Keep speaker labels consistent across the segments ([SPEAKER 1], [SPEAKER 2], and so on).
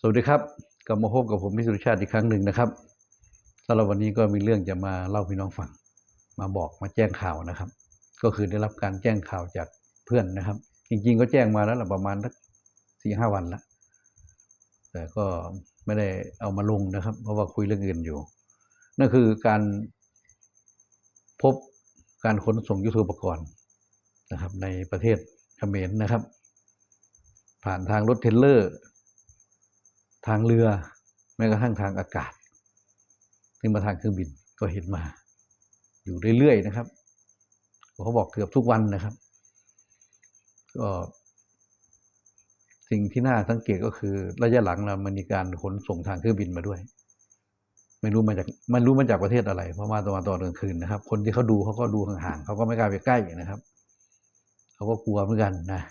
[SPEAKER 1] สวัสดีครับกลับมาพบกับผมพิสุทธิชาติอีกครั้งหนึ่งนะครับสำหรับวันนี้ก็มีเรื่องจะมาเล่าพี่น้องฟัง มาบอกมาแจ้งข่าวนะครับ ก็คือได้รับการแจ้งข่าวจากเพื่อนนะครับ จริง ๆ ก็แจ้งมาแล้วละประมาณสักสี่ห้าวันละแต่ก็ไม่ได้เอามาลงนะครับ เพราะว่าคุยเรื่องอื่นอยู่ นั่นคือการพบการขนส่งยุทโธปกรณ์นะครับ ในประเทศเขมรนะครับ ผ่านทางรถเทรลเลอร์ ทางเรือ แม้กระทั่งทางอากาศถึงมาทางเครื่องบินก็เห็นมา อยู่เรื่อยๆนะครับเขาบอกเกือบทุกวันนะครับก็สิ่งที่น่าสังเกตก็คือระยะหลังเรามันมีการขนส่งทางเครื่องบินมาด้วย ไม่รู้มาจากมันรู้มาจากประเทศอะไร เพราะมาตอนตอนกลางคืนนะครับ คนที่เขาดูเขาก็ดูห่างๆเขาก็ไม่กล้าไปใกล้นะครับเขาก็กลัวเหมือนกันนะ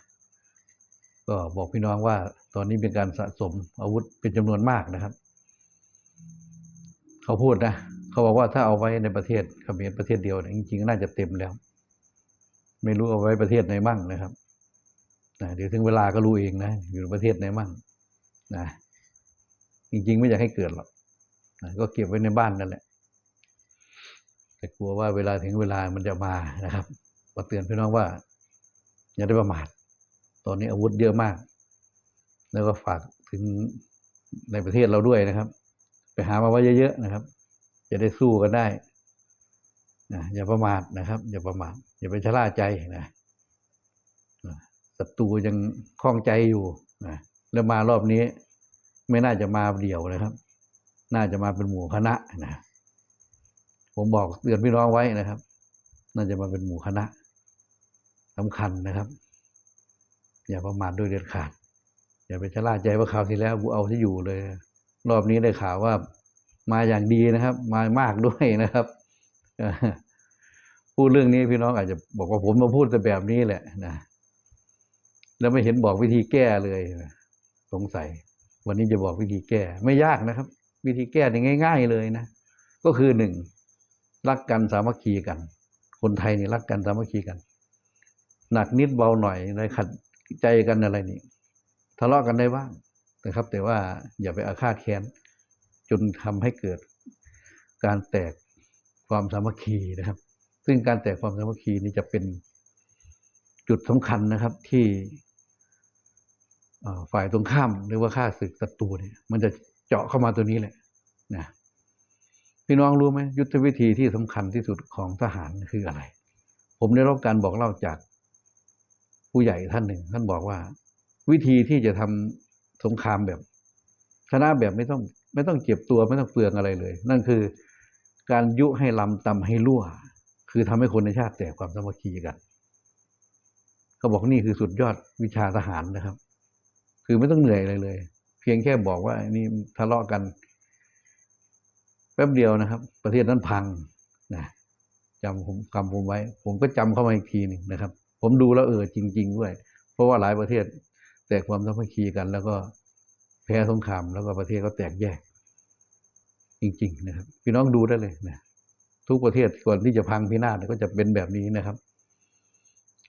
[SPEAKER 1] ก็บอกพี่น้องว่า ตอนนี้เป็นการสะสมอาวุธเป็นจำนวนมากนะครับ เขาพูดนะเขาบอกว่าถ้าเอาไว้ในประเทศเขมรประเทศเดียวจริงๆน่าจะเต็มแล้ว ไม่รู้เอาไว้ประเทศไหนมั่งนะครับนะเดี๋ยวถึงเวลาก็รู้เองนะอยู่ในประเทศไหนมั่งนะจริงๆ ไม่อยากให้เกิดหรอกนะก็เก็บไว้ในบ้านนั่นแหละ แต่กลัวว่าเวลาถึงเวลามันจะมานะครับก็เตือนพี่น้องว่า อย่าได้ประมาท ตอนนี้อาวุธเยอะมาก แล้วก็ฝากถึงในประเทศเราด้วยนะครับ ไปหามาไว้เยอะๆนะครับ จะได้สู้กันได้นะอย่าประมาทนะครับ อย่าประมาทอย่าไปชะล่าใจนะศัตรูยังคล่องใจอยู่นะแล้วมารอบนี้ ไม่น่าจะมาเดี่ยวนะครับ น่าจะมาเป็นหมู่คณะนะผมบอกเตือนพี่น้องไว้นะครับ น่าจะมาเป็นหมู่คณะสำคัญนะครับ อย่าประมาทด้วยเด็ดขาด อย่าไปชะล่าใจว่าคราวที่แล้วกูเอาที่อยู่เลย รอบนี้ได้ข่าวว่ามาอย่างดีนะครับ มามากด้วยนะครับพูดเรื่องนี้พี่น้องอาจจะบอกว่าผมมาพูดแต่แบบนี้แหละนะแล้วไม่เห็นบอกวิธีแก้เลยสงสัย วันนี้จะบอกวิธีแก้ ไม่ยากนะครับ วิธีแก้เนี่ง่าย ๆเลยนะก็คือหนึ่งรักกันสามัคคีกัน คนไทยนี่รักกันสามัคคีกัน หนักนิดเบาหน่อยในขัด ใจกันอะไรนี่ทะเลาะกันได้บ้างนะครับ แต่ว่าอย่าไปอาฆาตแค้นจนทำให้เกิดการแตกความสามัคคีนะครับ ซึ่งการแตกความสามัคคีนี่จะเป็นจุดสำคัญนะครับที่ฝ่ายตรงข้ามหรือว่าข้าศึกศัตรูเนี่ย มันจะเจาะเข้ามาตัวนี้แหละนะพี่น้องรู้ไหมยุทธวิธีที่สำคัญที่สุดของทหารคืออะไร ผมได้รับการบอกเล่าจาก ผู้ใหญ่ท่านหนึ่ง ท่านบอกว่า วิธีที่จะทำสงครามแบบ ชนะแบบไม่ต้อง ไม่ต้องเจ็บตัวไม่ต้องเปลืองอะไรเลย นั่นคือการยุให้ลำตำให้รั่ว คือทำให้คนในชาติแตกความสามัคคีกันเขาบอกนี่คือสุดยอดวิชาทหารนะครับ คือไม่ต้องเหนื่อยอะไรเลย เพียงแค่บอกว่านี่ทะเลาะกันแป๊บเดียวนะครับ ประเทศนั้นพังนะจำผมคำผมไว้ ผมก็จำเข้ามาอีกทีหนึ่งนะครับ ผมดูแล้วเออจริง ๆ ด้วย เพราะว่าหลายประเทศแตกความสามัคคีกัน แล้วก็แพ้สงครามแล้วก็ประเทศก็แตกแยก จริง ๆ นะครับ พี่น้องดูได้เลยนะทุกประเทศก่อนที่จะพังพินาศก็จะเป็นแบบนี้นะครับ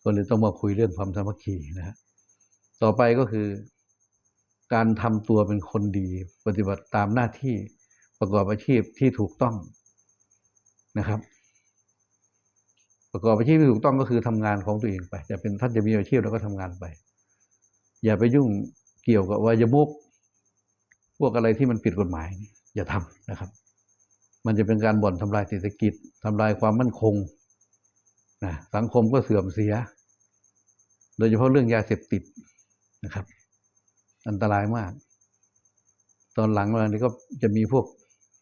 [SPEAKER 1] ก็เลยต้องมาคุยเรื่องความสามัคคีนะฮะต่อไปก็คือ การทำตัวเป็นคนดี ปฏิบัติตามหน้าที่ประกอบอาชีพที่ถูกต้องนะครับ ประกอบอาชีพที่ถูกต้องก็คือทำงานของตัวเองไปจะเป็นท่านจะมีอาชีพแล้วก็ทำงานไป อย่าไปยุ่งเกี่ยวกับวายมุกพวกอะไรที่มันผิดกฎหมาย อย่าทำนะครับ มันจะเป็นการบ่อนทำลายเศรษฐกิจทำลายความมั่นคงนะสังคมก็เสื่อมเสีย โดยเฉพาะเรื่องยาเสพติดนะครับ อันตรายมาก ตอนหลังมานี้ก็จะมีพวก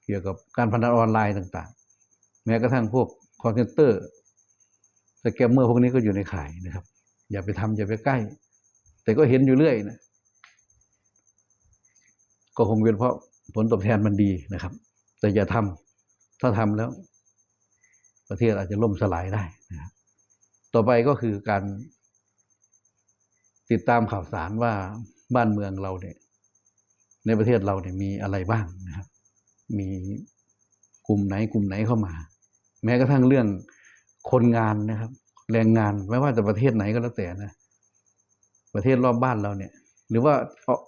[SPEAKER 1] เกี่ยวกับการพนันออนไลน์ต่าง ๆ แม้กระทั่งพวกคอนเทนเตอร์ สแกมเมอร์พวกนี้ก็อยู่ในข่ายนะครับ อย่าไปทำอย่าไปใกล้ แต่ก็เห็นอยู่เรื่อยนะก็คงเป็นเพราะผลตอบแทนมันดีนะครับ แต่อย่าทำถ้าทำแล้ว ประเทศอาจจะล่มสลายได้นะครับต่อไปก็คือการติดตามข่าวสารว่าบ้านเมืองเราเนี่ย ในประเทศเราเนี่ยมีอะไรบ้างนะครับ มีกลุ่มไหนกลุ่มไหนเข้ามา แม้กระทั่งเรื่อง คนงานนะครับ แรงงานไม่ว่าจะประเทศไหนก็แล้วแต่นะ ประเทศรอบบ้านเราเนี่ย หรือว่า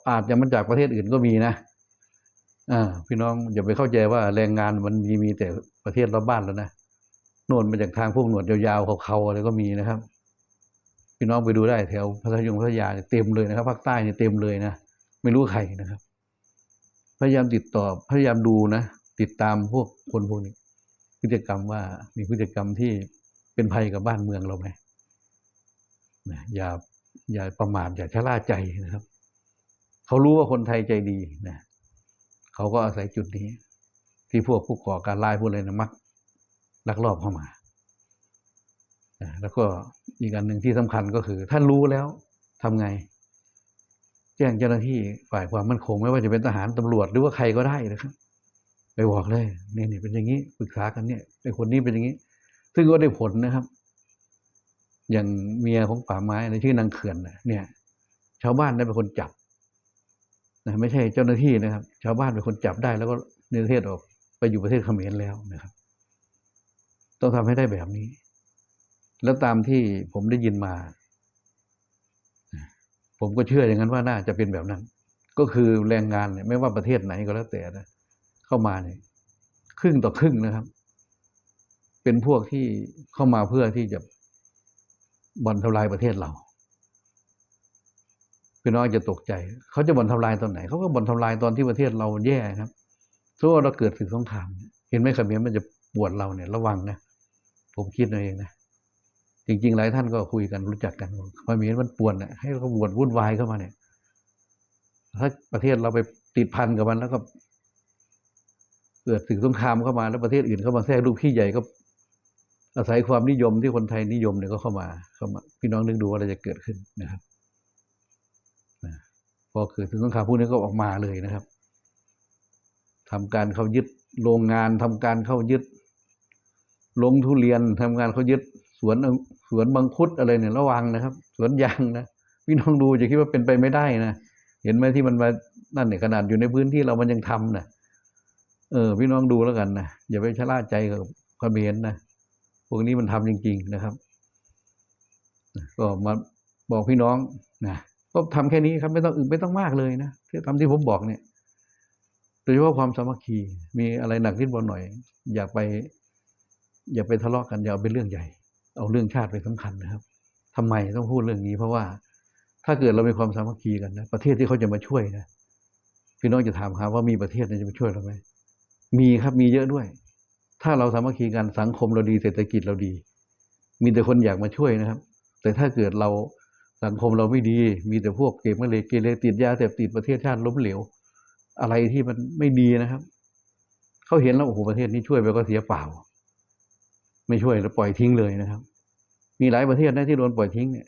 [SPEAKER 1] อาจจะมาจากประเทศอื่นก็มีนะอ่าพี่น้องอย่าไปเข้าใจว่าแรงงานมันมีมีแต่ประเทศรอบบ้านแล้วนะโน่นมาจากทางพวกหนวดยาวๆเขาๆอะไรก็มีนะครับ พี่น้องไปดูได้แถวพัทยงพัทยาเนี่ยเต็มเลยนะครับภาคใต้เนี่ยเต็มเลยนะไม่รู้ใครนะครับ พยายามติดต่อพยายามดูนะติดตามพวกคนพวกนี้พฤติกรรมว่ามีพฤติกรรมที่ เป็นภัยกับบ้านเมืองเราไหมนะอย่าอย่าประมาทอย่าชะล่าใจนะครับ เขารู้ว่าคนไทยใจดีนะเขาก็อาศัยจุดนี้ ที่พวกผู้ก่อการร้ายพวกอะไรนะมักลักลอบเข้ามานะแล้วก็อีกอันหนึ่งที่สำคัญก็คือ ถ้ารู้แล้วทำไง แจ้งเจ้าหน้าที่ฝ่ายความมั่นคง ไม่ว่าจะเป็นทหารตำรวจหรือว่าใครก็ได้นะครับ ไปบอกเลยนี่นี่เป็นอย่างนี้ปรึกษากันเนี่ยไอ้คนนี้เป็นอย่างนี้ ซึ่งก็ได้ผลนะครับ อย่างเมียของป่าไม้ในชื่อนางเขื่อนเนี่ย ชาวบ้านได้เป็นคนจับนะไม่ใช่เจ้าหน้าที่นะครับ ชาวบ้านเป็นคนจับได้ แล้วก็เนรเทศออกไปอยู่ประเทศเขมรแล้วนะครับ ต้องทำให้ได้แบบนี้ แล้วตามที่ผมได้ยินมา ผมก็เชื่ออย่างนั้นว่าน่าจะเป็นแบบนั้น ก็คือแรงงานเนี่ยไม่ว่าประเทศไหนก็แล้วแต่นะเข้ามาเนี่ยครึ่งต่อครึ่งนะครับ เป็นพวกที่เข้ามาเพื่อที่จะบ่อนทำลายประเทศเราพี่น้องจะตกใจ เขาจะบ่อนทำลายตอนไหน เขาก็บ่อนทำลายตอนที่ประเทศเราแย่ครับถ้าเราเกิดศึกสงครามเนี่ยเห็นไหมขมิ้นมันจะปวดเราเนี่ยระวังนะ ผมคิดเอาเองนะ จริง ๆ หลายท่านก็คุยกันรู้จักกันขมิ้นมันปวดเนี่ยให้เขาบวดวุ่นวายเข้ามาเนี่ย ถ้าประเทศเราไปติดพันกับมันแล้วก็เกิดศึกสงครามเข้ามาแล้วประเทศอื่นเข้ามาแทรกลูกพี่ใหญ่ก็ อาศัยความนิยมที่คนไทยนิยมเนี่ยก็เข้ามาเข้ามา พี่น้องนึกดูว่าอะไรจะเกิดขึ้นนะครับพอเกิดศึกสงครามพวกนี้ก็ออกมาเลยนะครับทำการเข้ายึดโรงงานทำการเข้ายึดลงทุเรียนทำงานเขายึดสวนสวนบางคุดอะไรเนี่ยระวังนะครับ สวนยางนะพี่น้องดูจะคิดว่าเป็นไปไม่ได้นะเห็นไหมที่มันมานั่นเนี่ยขนาดอยู่ในพื้นที่เรามันยังทำนะเออ พี่น้องดูแล้วกันนะอย่าไปชะล่าใจกับเขมรนะ พวกนี้มันทำจริง ๆนะครับ ก็มาบอกพี่น้องนะก็ทำแค่นี้ครับไม่ต้องอื่นไม่ต้องมากเลยนะที่ทำที่ผมบอกเนี่ยโดยเฉพาะความสามัคคีมีอะไรหนักนิดบ่หน่อย อยากไป อย่าไปทะเลาะกันอย่าเอาเป็นเรื่องใหญ่ เอาเรื่องชาติไปสำคัญนะครับทำไมต้องพูดเรื่องนี้ เพราะว่าถ้าเกิดเรามีความสามัคคีกันนะประเทศที่เขาจะมาช่วยนะพี่น้องจะถามหาว่ามีประเทศไหนจะมาช่วยเราไหมมีครับมีเยอะด้วย ถ้าเราสามัคคีกันสังคมเราดีเศรษฐกิจเราดี มีแต่คนอยากมาช่วยนะครับ แต่ถ้าเกิดเราสังคมเราไม่ดี มีแต่พวกเกมะเรเกเรติดยาเสพติดประเทศชาติล้มเหลว อะไรที่มันไม่ดีนะครับ เขาเห็นแล้วโอ้โหประเทศนี้ช่วยไปก็เสียเปล่า ไม่ช่วยแล้วปล่อยทิ้งเลยนะครับ มีหลายประเทศนะที่โดนปล่อยทิ้งเนี่ย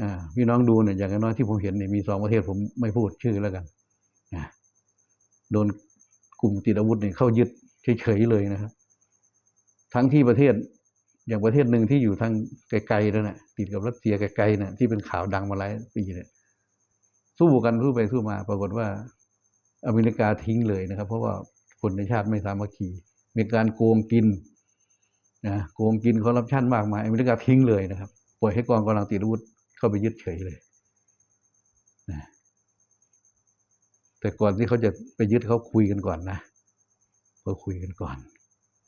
[SPEAKER 1] อ่าพี่น้องดูเนี่ยอย่างน้อยที่ผมเห็นเนี่ยมีสองประเทศผมไม่พูดชื่อแล้วกันโดนกลุ่มติดอาวุธเนี่ยเข้ายึด เฉยๆเลยนะครับทั้งที่ประเทศอย่างประเทศหนึ่งที่อยู่ทางไกลๆนั่นแหะติดกับรัสเซียไกลๆนี่ยที่เป็นข่าวดังมาหลายปีเนี่ยสู้กันสู้ไปสู้มา ปรากฏว่า อเมริกาทิ้งเลยนะครับ เพราะว่าคนในชาติไม่สามัคคีมีการโกงกินนะโกงกินคอร์รัปชันมากมายอเมริกาทิ้งเลยนะครับปล่อยให้กองกำลังติดอาวุธเข้าไปยึดเฉยเลยนะแต่ก่อนที่เขาจะไปยึดเขาคุยกันก่อนนะ เขาคุยกันก่อน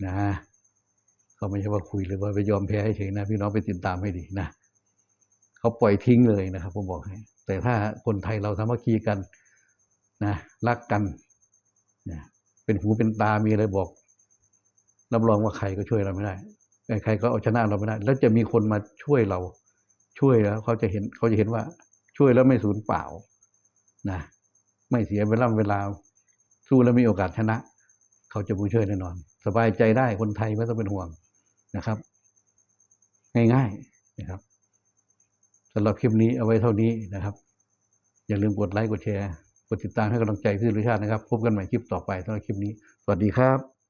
[SPEAKER 1] นะเขาไม่ใช่ว่าคุยหรือว่าไปยอมแพ้เฉยนะ พี่น้องไปติดตามให้ดีนะเขาปล่อยทิ้งเลยนะครับผมบอกให้ แต่ถ้าคนไทยเราสามัคคีกันนะรักกันนะเป็นหูเป็นตามีอะไรบอกรับรองว่าใครก็ช่วยเราไม่ได้ใครก็เอาชนะเราไม่ได้ แล้วจะมีคนมาช่วยเรา ช่วยแล้วเขาจะเห็นเขาจะเห็นว่า ช่วยแล้วไม่สูญเปล่านะไม่เสียเวลาเวลาสู้แล้วมีโอกาสชนะ เขาจะมาช่วยแน่นอน สบายใจได้คนไทยไม่ต้องเป็นห่วงนะครับ ง่ายๆนะครับสำหรับคลิปนี้เอาไว้เท่านี้นะครับ อย่าลืมกดไลค์กดแชร์ กดติดตามให้กำลังใจพี่รุชาตินะครับ พบกันใหม่คลิปต่อไปสำหรับคลิปนี้ สวัสดีครับ